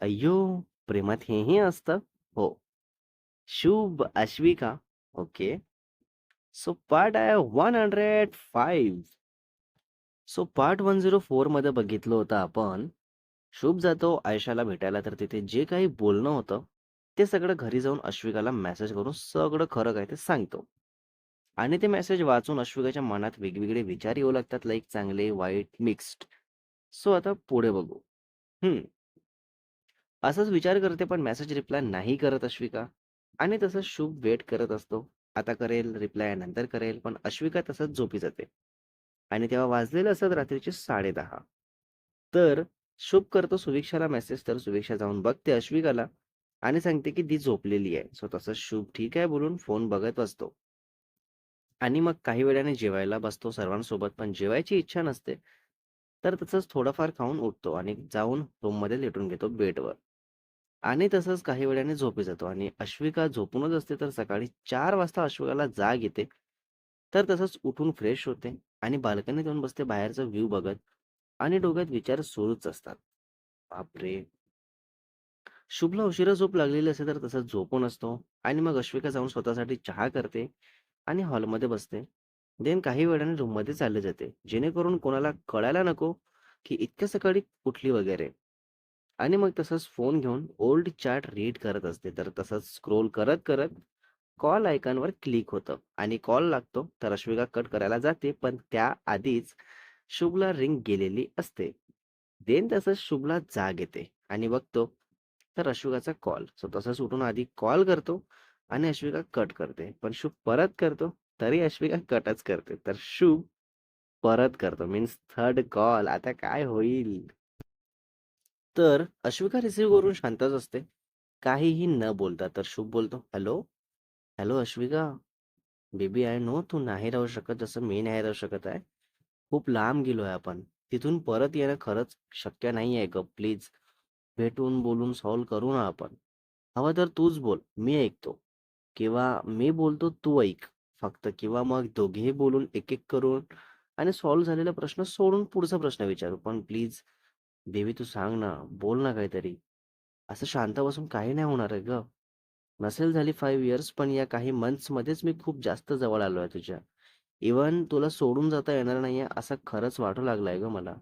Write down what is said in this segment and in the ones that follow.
अय्यो! प्रेमात हेही असतं? हो. Shubh, Ashvika. Okay. So part आहे 105. सो पार्ट 104 मध्ये बघितलं होतं आपण. शुभ जातो आयशाला भेटायला तर तिथे जे काही बोलणं होतं, ते सगळं घरी जाऊन अश्विकाला मेसेज करून सगळं खरं काय ते सांगतो. आणि ते मेसेज वाचून अश्विकाच्या मनात वेगवेगळे विचार येऊ लागतात लाईक चांगले, वाईट, मिक्स्ड. सो आता पुढे बघू. हम्म असाच विचार करते पण मेसेज रिप्लाय नाही करत अश्विका आणि तसंच शुभ वेट करत असतो. आता करेल, रिप्लाय नंतर करेल, पण अश्विका तसंच झोपी जाते. आणि तेव्हा वाजलेलं असत रात्रीचे 10:30. तर शुभ करतो सुविक्षाला मेसेज तर सुविक्षा जाऊन बघते अश्विकाला आणि सांगते की ती झोपलेली आहे. सो तसं शुभ ठीक आहे बोलून फोन बघत असतो. आणि मग काही वेळाने जेवायला बसतो सर्वांसोबत पण जेवायची इच्छा नसते. तर तसंच थोडंफार खाऊन उठतो आणि जाऊन रूममध्ये लेटून घेतो बेडवर. आणि तसंच काही वेळाने झोपी जातो आणि अश्विका झोपूनच असते तर सकाळी चार वाजता अश्विकाला जाग येते. तर तसंच उठून फ्रेश होते आणि बाल्कनीत येऊन बसते बाहेरचा व्ह्यू बघत आणि डोक्यात विचार सुरूच असतात. बापरे! शुभला उशिरा झोप लागलेली असते तर तसंच झोपून असतो आणि मग अश्विका जाऊन स्वतःसाठी चहा करते आणि हॉलमध्ये बसते. देन काही वेळाने रूममध्ये चालले जाते. जेणेकरून कोणाला कळायला नको की इतक्या सकाळी उठली वगैरे. आणि मग तसंच फोन घेऊन ओल्ड चॅट रीड करत असते. तर तसंच स्क्रोल करत-करत कॉल आयकॉनवर क्लिक होतं आणि कॉल लागतो. तर अश्विका कट करायला जाते, पण त्या आधीच शुभला रिंग गेलेली असते. देन तसंच शुभला जाग येते आणि बघतो तर अश्विकाचा कॉल. सो तसंच उठून आधी कॉल करतो आणि अश्विका कट करते. पण शुभ परत करतो, तरी अश्विका कटच करते. तर शुभ परत करतो मीन्स थर्ड कॉल. आता काय होईल? तर अश्विका रिसीव्ह करून शांतच असते. काहीही न बोलता. तर शुभ बोलतो, "hello? Hello Ashwika? Baby I know तू नाही राहू शकत जसं मी नाही राहू शकत आहे. खूप लांब गेलोय आपण. तिथून परत येणं खरंच शक्य नाहीये गं. प्लीज भेटून, बोलून सॉल्व्ह करू ना आपण. हवं तर तूच बोल, मी ऐकतो. किंवा मी बोलतो तू ऐक फक्त किंवा मग दोघेही बोलून एक-एक करून आणि सॉल्व्ह झालेला प्रश्न सोडून पुढचा प्रश्न विचारू. पण प्लीज बेबी तू सांग ना, बोल ना काहीतरी. असं शांत बसून काही नाही होणार आहे ग नसेल झाली फाईव्ह इयर्स पण या काही मंथ्समध्येच मी खूप जास्त जवळ आलोय तुझ्या. इव्हन तुला सोडून जाता येणार नाहीये असं खरंच वाटू लागलंय ग मला.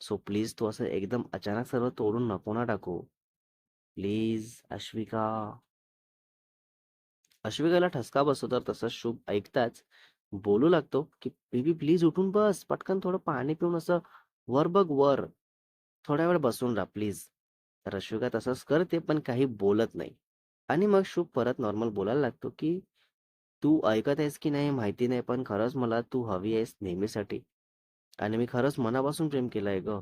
सो प्लीज तू असं एकदम अचानक सर्व तोडून नको ना टाकू. प्लीज अश्विका. अश्विकाला ठसका बसतो तर तसंच शुभ ऐकताच बोलू लागतो, की "बेबी प्लीज उठून बस. पटकन थोडं पाणी पिऊन असं वर बघ वर. थोड्या वेळ बसून राहा प्लीज." तर अशोका तसंच करते पण काही बोलत नाही. आणि मग शुभ परत नॉर्मल बोलायला लागतो, की "तू ऐकत आहेस की नाही माहिती नाही, पण खरंच मला तू हवी आहेस नेहमीसाठी. आणि मी खरंच मनापासून प्रेम केला आहे ग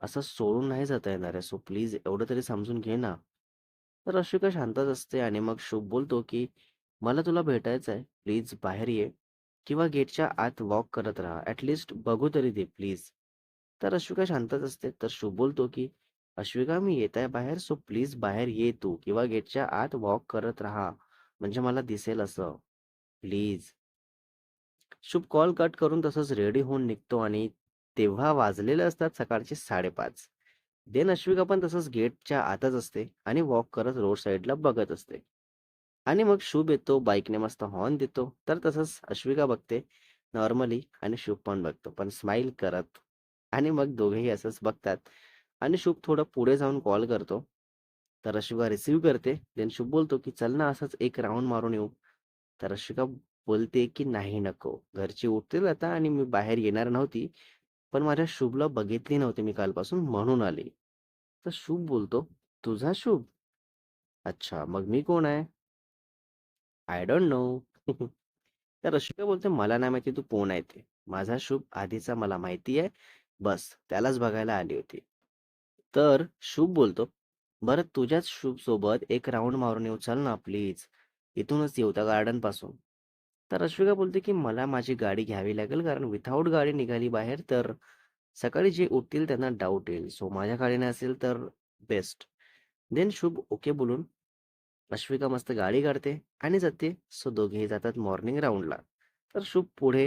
असं सोडून नाही जाता येणार आहे. सो प्लीज एवढं तरी समजून घे ना." तर अशोका शांतच असते आणि मग शुभ बोलतो, की "मला तुला भेटायचं आहे. प्लीज बाहेर ये किंवा गेटच्या आत वॉक करत राहा. ॲटलिस्ट बघू तरी दे प्लीज." तर अश्विका शांतच असते. तर शुभ बोलतो, की "अश्विका मी येत आहे बाहेर, सो प्लीज बाहेर ये तू किंवा गेटच्या आत वॉक करत राहा. म्हणजे मला दिसेल असं. प्लीज." शुभ कॉल कट करून तसंच रेडी होऊन निघतो आणि तेव्हा वाजलेले असतात सकाळचे 5:30. देन अश्विका पण तसंच गेटच्या आतच असते आणि वॉक करत रोड साईडला बघत असते. आणि मग शुभ येतो, बाईकने मस्त हॉर्न देतो. तर तसंच अश्विका बघते नॉर्मली आणि शुभ पण बघतो, पण स्माईल करत. आणि मग दोघेही असंच बघतात आणि शुभ थोडं पुढे जाऊन कॉल करतो. तर अश्विका रिसीव्ह करते. देन शुभ बोलतो, की "चल ना असंच एक राऊंड मारून येऊ." तर अश्विका बोलते, की "नाही नको. घरची उठतील आता आणि मी बाहेर येणार नव्हती. पण माझ्या शुभला बघितली नव्हती मी कालपासून म्हणून आली." तर शुभ बोलतो, "तुझा शुभ? अच्छा, मग मी कोण आहे?" "I don't know." तर रशिका बोलते, "मला नाही माहिती तू कोण आहे ते. माझा शुभ आधीचा मला माहिती आहे. बस त्यालाच बघायला आली होती." तर शुभ बोलतो, "बरं तुझ्याच शुभ सोबत एक राऊंड मारून येऊ चल ना प्लीज. इथूनच येऊ त्या गार्डनपासून." तर अश्विका बोलते, की "मला माझी गाडी घ्यावी लागेल कारण विथाऊट गाडी निघाली बाहेर तर सकाळी जे उठतील त्यांना डाऊट येईल. सो माझ्या गाडीने असेल तर बेस्ट." देन शुभ ओके बोलून अश्विका मस्त गाडी काढते आणि जाते. सो दोघेही जातात मॉर्निंग राऊंडला तर शुभ पुढे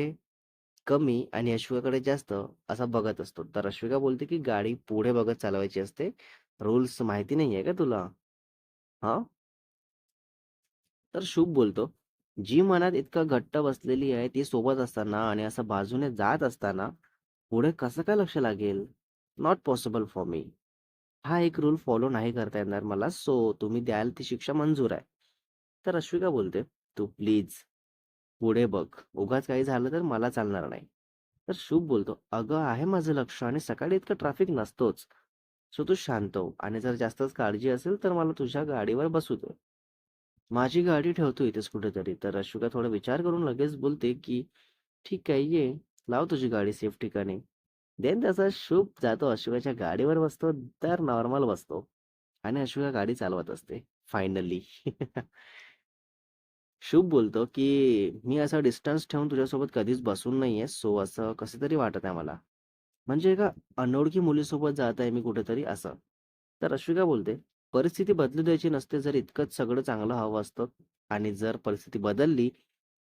कमी आणि अश्विकाकडे जास्त असा बघत असतो. तर अश्विका बोलते, की गाडी पुढे बघत चालवायची असते. रूल्स माहिती नाहीये का तुला? हा तर शुभ बोलतो, "जी मनात इतकं घट्ट बसलेली आहे, ती सोबत असताना आणि असं बाजूने जात असताना, पुढे कसं काय लक्ष लागेल? Not possible for me. हा एक रूल फॉलो नाही करता येणार मला, सो तुम्ही द्याल ती शिक्षा मंजूर आहे." तर अश्विका बोलते, "तू प्लीज पुढे बघ. उगाच काही झालं तर मला चालणार नाही." तर शुभ बोलतो, "अगं आहे माझं लक्ष आणि सकाळी इतकं ट्रॅफिक नसतोच. सो तू शांत हो आणि जर जास्तच काळजी असेल तर मला तुझ्या गाडीवर बसू दे." माझी गाडी ठेवतो इथेच कुठेतरी. तर अशुका थोडा विचार करून लगेच बोलते, की "ठीक आहे, ये. लाव तुझी गाडी सेफ ठिकाणी." देन त्याचा शुभ जातो अशुकाच्या गाडीवर बसतो, तर नॉर्मल बसतो आणि अशुका गाडी चालवत असते फायनली. शुभ बोलतो, की "मी असा डिस्टन्स ठेवून तुझ्यासोबत कधीच बसून नाहीये, सो असं कसं तरी वाटत आहे मला. म्हणजे एका अनोळखी मुलीसोबत जात आहे मी कुठेतरी असं." तर अश्विका बोलते, "परिस्थिती बदलू द्यायची नसते जर इतकंच सगळं चांगलं हवं असतं आणि जर परिस्थिती बदलली,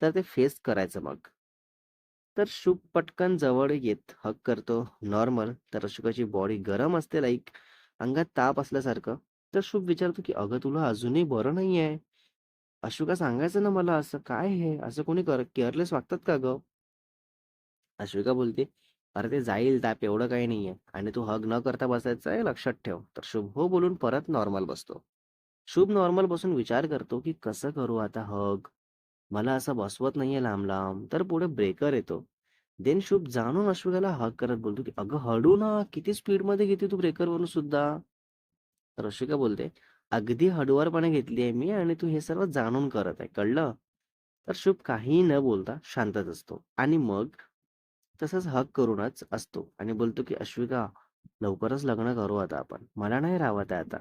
तर ते फेस करायचं मग." तर शुभ पटकन जवळ येत हक करतो. नॉर्मल. तर अशोकाची बॉडी गरम असते लाईक अंगात ताप असल्यासारखं. तर शुभ विचारतो, की "अगं तुला अजूनही बरं नाहीये?" अश्विका सांगायचं ना मला असं. काय हे? असं कोणी कर केअरलेस वागतात का ग अश्विका बोलते, "अरे ते जाईल ताप एवढं काही नाहीये आणि तू हग न करता बसायचं आहे लक्षात ठेव." तर शुभ हो बोलून परत नॉर्मल बसतो. शुभ नॉर्मल बसून विचार करतो, की कसं करू आता हग? मला असं बसवत नाहीये लांब-लांब. तर पुढे ब्रेकर येतो. देन शुभ जाणून अश्विकाला हग करत बोलतो, की "अगं हडू ना, किती स्पीडमध्ये घेते तू ब्रेकरवरून सुद्धा." तर अश्विका बोलते, "अगदी हळुवारपणे घेतली आहे मी आणि तू हे सर्व जाणून करत आहे, कळलं?" तर शुभ काहीही न बोलता शांतच असतो आणि मग तसंच हक करूनच असतो आणि बोलतो, की "अश्विका, लवकरच लग्न करू आता आपण. मला नाही राहत आहे आता."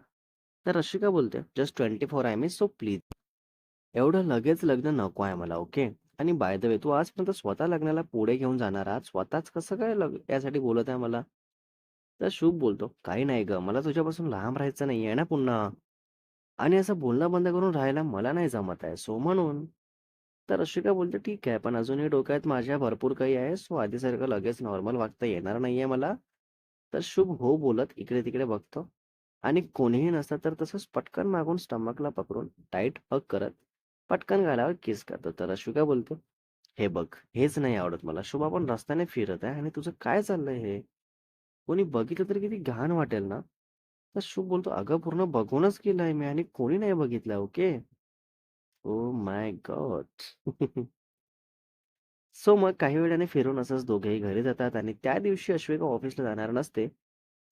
तर अश्विका बोलते, "just 24 I me so please." एवढं लगेच लग्न नको आहे मला, ओके? आणि बाय द वे तू आजपर्यंत स्वतः लग्नाला पुढे घेऊन जाणार आहात. स्वतःच कसं काय लग यासाठी बोलत आहे मला? तर शुभ बोलतो, "काही नाही ग मला तुझ्यापासून लांब राहायचं नाहीये ना पुन्हा आणि असं बोलणं बंद करून राहायला मला नाही जमत आहे. सो म्हणून." तर अश्विका बोलते, "ठीक आहे, पण अजूनही डोक्यात माझ्या भरपूर काही आहे. सो आधीसारखं लगेच नॉर्मल वागता येणार नाहीये मला." तर शुभ हो बोलत इकडे-तिकडे बघतो आणि कोणीही नसतं तर तसंच पटकन मागून स्टमकला पकडून टाईट हक करत पटकन गाल्यावर किस करतो. तर अश्विका बोलतो "हे बघ, हेच नाही आवडत मला. शुभ आपण रस्त्याने फिरत आहे आणि तुझं काय चाललंय हे? कोणी बघितलं तर किती घाण वाटेल ना?" तर शुभ बोलतो, "अगं पूर्ण बघूनच केलंय मी आणि कोणी नाही बघितलंय, okay?" Oh my God! So मग काही वेळाने फिरून असंच दोघेही घरी जातात आणि त्या दिवशी अश्विका ऑफिसला जाणार नसते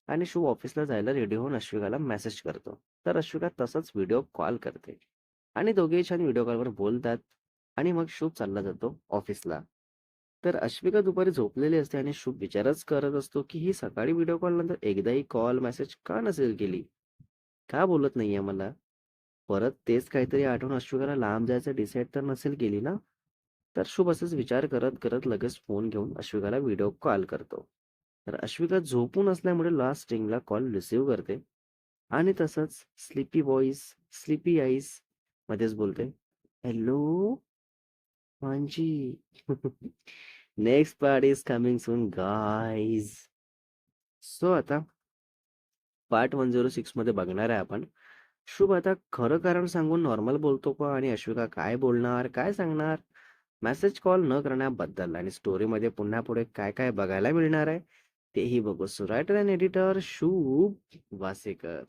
आणि शुभ ऑफिसला जायला रेडी होऊन अश्विकाला मेसेज करतो. तर अश्विका तसंच व्हिडिओ कॉल करते आणि दोघेही छान व्हिडिओ कॉलवर बोलतात आणि मग शुभ चालला जातो ऑफिसला. तर अश्विका दुपारी झोपलेली असते आणि शुभ विचारच करत असतो, की ही सकाळी व्हिडिओ कॉल नंतर एकदाही कॉल, मेसेज का नसेल केली? का बोलत नाहीये मला? परत तेच काहीतरी आठवण अश्विकाला लांब जायचं डिसाईड तर नसेल केली ना? तर शुभ असंच विचार करत, करत लगेच फोन घेऊन अश्विकाला व्हिडिओ कॉल करतो. तर अश्विका झोपून असल्यामुळे लास्ट रिंगला कॉल रिसीव्ह करते आणि तसंच स्लीपी बॉईज स्लीपी आईज मध्येच बोलते, "hello, Manji. Next part is coming soon, guys. So आता पार्ट 106 मध्ये बघणार आहे आपण. शुभ आता खरं कारण सांगून नॉर्मल बोलतो का आणि अश्विका काय बोलणार, काय सांगणार? मेसेज कॉल न करण्याबद्दल आणि स्टोरीमध्ये पुन्हा पुढे काय काय बघायला मिळणार आहे, तेही बघू. सो रायटर अँड एडिटर शुभ वासेकर.